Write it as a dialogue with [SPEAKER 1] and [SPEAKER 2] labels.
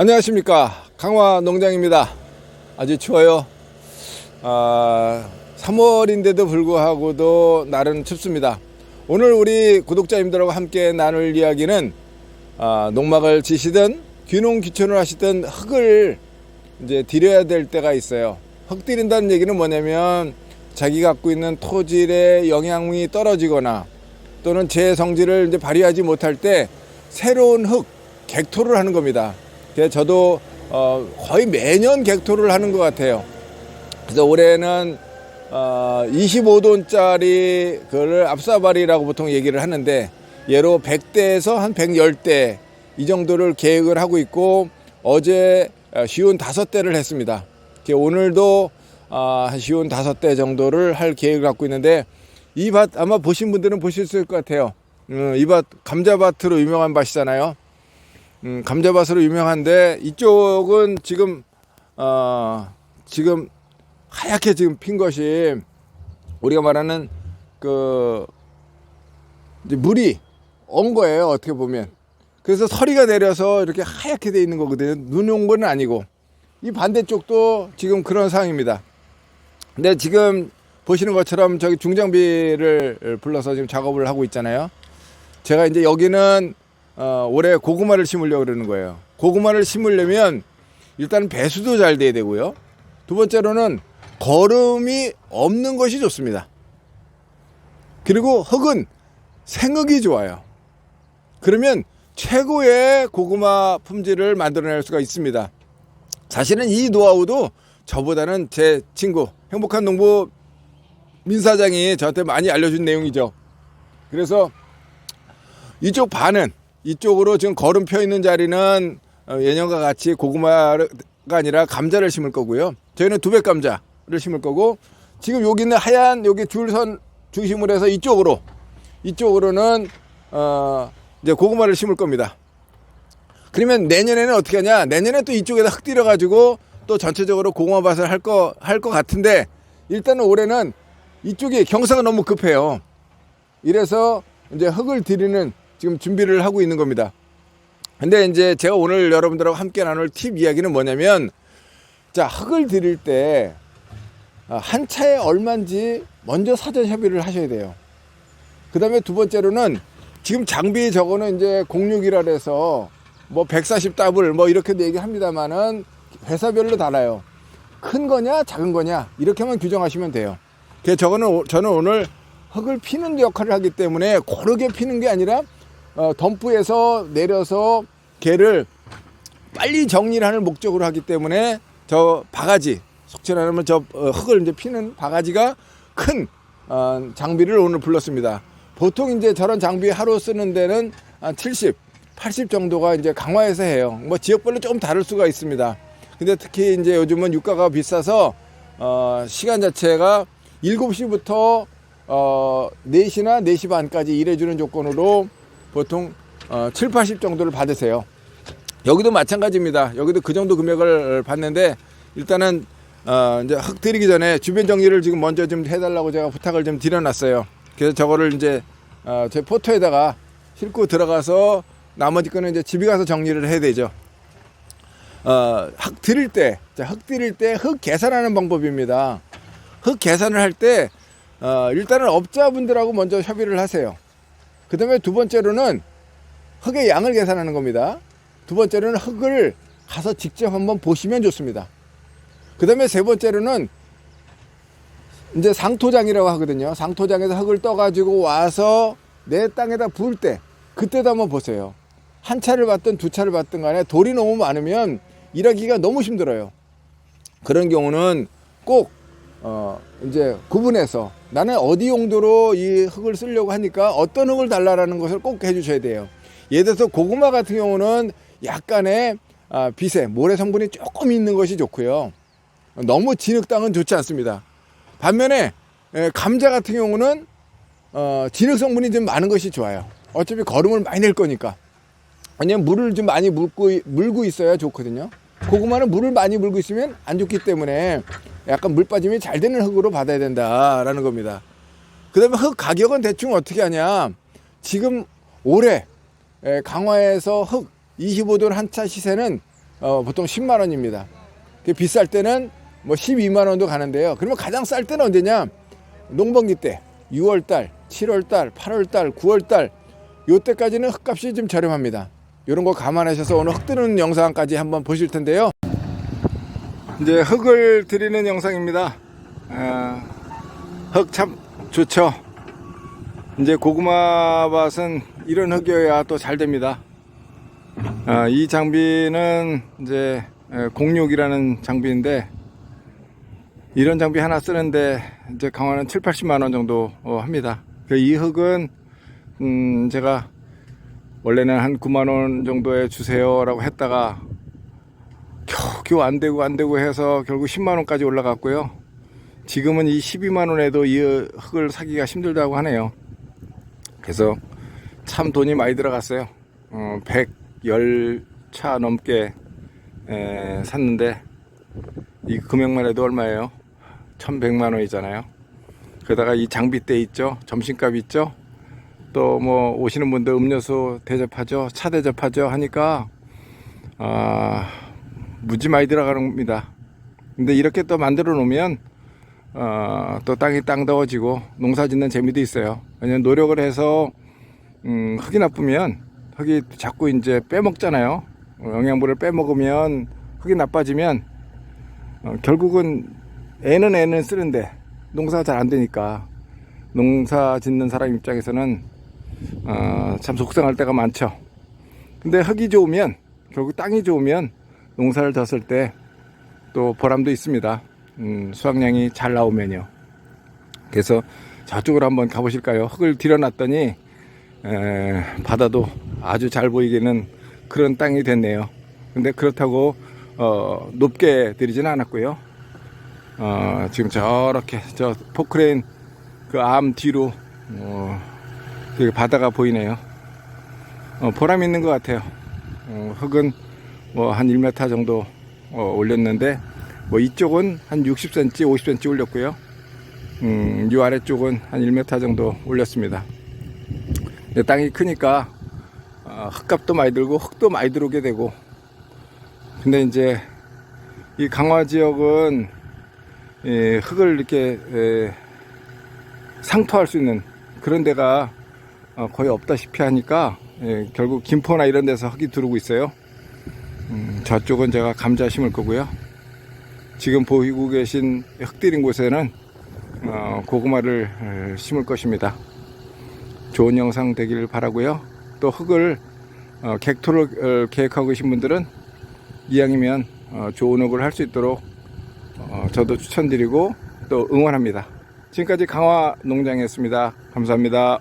[SPEAKER 1] 안녕하십니까. 강화 농장입니다. 아주 추워요. 아, 3월인데도 불구하고도 날은 춥습니다. 오늘 우리 구독자님들하고 함께 나눌 이야기는 아, 농막을 지시든 귀농 귀촌을 하시든 흙을 이제 들여야 될 때가 있어요. 흙 들인다는 얘기는 뭐냐면 자기 갖고 있는 토질의 영양이 떨어지거나 또는 제 성질을 이제 발휘하지 못할 때 새로운 흙 객토를 하는 겁니다. 그래서 저도 어, 거의 매년 객토를 하는 것 같아요. 그래서 올해는 어, 25돈짜리 그걸 앞사발이라고 보통 얘기를 하는데 예로 100대에서 한 110대 이 정도를 계획을 하고 있고 어제 어, 쉬운 다섯 대를 했습니다. 오늘도 어, 한 쉬운 다섯 대 정도를 할 계획을 갖고 있는데 이 밭 아마 보신 분들은 있을 것 같아요. 음, 이밭 감자밭으로 유명한 밭이잖아요. 음, 감자밭으로 유명한데 이쪽은 지금 어, 지금 하얗게 지금 핀 것이 우리가 말하는 그 물이 온 거예요 어떻게 보면. 그래서 서리가 내려서 이렇게 하얗게 돼 있는 거거든요. 눈 온 건 아니고. 이 반대쪽도 지금 그런 상황입니다. 근데 지금 보시는 것처럼 저기 중장비를 불러서 지금 작업을 하고 있잖아요. 제가 이제 여기는 어, 올해 고구마를 심으려고 그러는 거예요. 고구마를 심으려면 일단 배수도 잘 돼야 되고요. 두 번째로는 거름이 없는 것이 좋습니다. 그리고 흙은 생흙이 좋아요. 그러면 최고의 고구마 품질을 만들어낼 수가 있습니다. 사실은 이 노하우도 저보다는 제 친구 행복한 농부 민 사장이 저한테 많이 알려준 내용이죠. 그래서 이쪽 반은 이쪽으로 지금 걸음 펴 있는 자리는 어, 예년과 같이 고구마가 아니라 감자를 심을 거고요. 저희는 두백 감자를 심을 거고 지금 여기는 하얀 여기 줄선 중심으로 해서 이쪽으로 이쪽으로는 어 이제 고구마를 심을 겁니다. 그러면 내년에는 어떻게 하냐? 내년에 또 이쪽에다 흙 들여 가지고 또 전체적으로 고구마 밭을 할 거할것 같은데 일단은 올해는 이쪽이 경사가 너무 급해요. 이래서 이제 흙을 들이는 지금 준비를 하고 있는 겁니다. 근데 이제 제가 오늘 여러분들하고 함께 나눌 팁 이야기는 뭐냐면 자 흙을 들일 때 한 차에 얼마인지 먼저 사전 협의를 하셔야 돼요. 그 다음에 두 번째로는 지금 장비 저거는 이제 06이라 해서 뭐 140 더블 뭐 이렇게도 얘기합니다만은 회사별로 달라요. 큰 거냐 작은 거냐 이렇게만 규정하시면 돼요. 저거는 오- 저는 오늘 흙을 피는 역할을 하기 때문에 고르게 피는 게 아니라 어, 덤프에서 내려서 개를 빨리 정리를 하는 목적으로 하기 때문에 저 바가지 속칭하면 저 어, 흙을 이제 피는 바가지가 큰 어, 장비를 오늘 불렀습니다. 보통 이제 저런 장비 하루 쓰는 데는 한 70, 80 정도가 이제 강화해서 해요. 뭐 지역별로 조금 다를 수가 있습니다. 근데 특히 이제 요즘은 유가가 비싸서 어, 시간 자체가 7시부터 어, 4시나 4시 반까지 일해주는 조건으로 보통 어, 7, 80 정도를 받으세요. 여기도 마찬가지입니다. 여기도 그 정도 금액을 받는데 일단은 어, 이제 흙 들이기 전에 주변 정리를 지금 먼저 좀 해달라고 제가 부탁을 좀 드려놨어요. 그래서 저거를 이제 어, 제 포토에다가 싣고 들어가서 나머지 거는 이제 집에 가서 정리를 해야 되죠. 어, 흙 들일 때, 자, 흙 들일 때흙 계산하는 방법입니다. 흙 계산을 할 때, 어, 일단은 업자분들하고 먼저 협의를 하세요. 그 다음에 두 번째로는 흙의 양을 계산하는 겁니다. 두 번째로는 흙을 가서 직접 한번 보시면 좋습니다. 그 다음에 세 번째로는 이제 상토장이라고 하거든요. 상토장에서 흙을 떠가지고 와서 내 땅에다 부을 때 그때도 한번 보세요. 한 차를 받든 두 차를 받든 간에 돌이 너무 많으면 일하기가 너무 힘들어요. 그런 경우는 꼭 어, 이제 구분해서 나는 어디 용도로 이 흙을 쓰려고 하니까 어떤 흙을 달라라는 것을 꼭 해주셔야 돼요. 예를 들어서 고구마 같은 경우는 약간의 아, 비세, 모래 성분이 조금 있는 것이 좋고요. 너무 진흙 땅은 좋지 않습니다. 반면에 에, 감자 같은 경우는 어, 진흙 성분이 좀 많은 것이 좋아요. 어차피 거름을 많이 낼 거니까. 왜냐면 물을 좀 많이 물고, 물고 있어야 좋거든요. 고구마는 물을 많이 물고 있으면 안 좋기 때문에 약간 물 빠짐이 잘 되는 흙으로 받아야 된다라는 겁니다. 그 다음에 흙 가격은 대충 어떻게 하냐. 지금 올해 에, 강화에서 흙 25돈 한차 시세는 어, 보통 10만 원입니다. 그 비쌀 때는 뭐 12만 원도 가는데요. 그러면 가장 쌀 때는 언제냐? 농번기 때 6월 달, 7월 달, 8월 달, 9월 달 요때까지는 흙값이 좀 저렴합니다. 이런 거 감안하셔서 오늘 흙 드는 영상까지 한번 보실 텐데요. 이제 흙을 드리는 영상입니다. 아, 흙참 좋죠. 이제 고구마 밭은 이런 흙이어야 또 잘 됩니다. 아, 이 장비는 이제 06이라는 장비인데 이런 장비 하나 쓰는데 이제 강화는 7, 80만 원 정도 어, 합니다. 그이 흙은 음, 제가 원래는 한 9만 원 정도에 주세요라고 했다가 겨우 안 되고 안 되고 해서 결국 10만 원까지 올라갔고요. 지금은 이 12만 원에도 이 흙을 사기가 힘들다고 하네요. 그래서 참 돈이 많이 들어갔어요. 어, 110차 넘게 에, 샀는데 이 금액만 해도 얼마예요? 1100만 원이잖아요. 게다가 이 장비대 있죠? 점심값 있죠? 또 뭐 오시는 분들 음료수 대접하죠? 차 대접하죠? 하니까 아, 무지 많이 들어가는 겁니다. 근데 이렇게 또 만들어 놓으면 어, 또 땅이 땅더워지고 농사 짓는 재미도 있어요. 왜냐면 노력을 해서 음, 흙이 나쁘면 흙이 자꾸 이제 빼먹잖아요. 어, 영양분을 빼먹으면 흙이 나빠지면 어, 결국은 애는 애는 쓰는데 농사가 잘 안 되니까 농사 짓는 사람 입장에서는 어, 참 속상할 때가 많죠. 근데 흙이 좋으면 결국 땅이 좋으면 농사를 졌을 때 또 보람도 있습니다. 음, 수확량이 잘 나오면요. 그래서 저쪽으로 한번 가보실까요? 흙을 들여놨더니 에, 바다도 아주 잘 보이게는 그런 땅이 됐네요. 근데 그렇다고 어, 높게 들이지는 않았고요. 어, 지금 저렇게 저 포크레인 그 암 뒤로 어, 바다가 보이네요. 어, 보람 있는 것 같아요. 어, 흙은 뭐 한 1m 정도 어, 올렸는데 뭐 이쪽은 한 60cm, 50cm 올렸고요. 음, 이 아래쪽은 한 1m 정도 올렸습니다. 근데 땅이 크니까 어, 흙값도 많이 들고 흙도 많이 들어오게 되고 근데 이제 이 강화 지역은 예, 흙을 이렇게 예, 상토할 수 있는 그런 데가 어, 거의 없다시피 하니까 예, 결국 김포나 이런 데서 흙이 들어오고 있어요. 음, 저쪽은 제가 감자 심을 거고요. 지금 보이고 계신 흙들인 곳에는 어, 고구마를 에, 심을 것입니다. 좋은 영상 되기를 바라고요. 또 흙을 어, 객토를 어, 계획하고 계신 분들은 이왕이면 어, 좋은 흙을 할 수 있도록 어, 저도 추천드리고 또 응원합니다. 지금까지 강화 농장이었습니다. 감사합니다.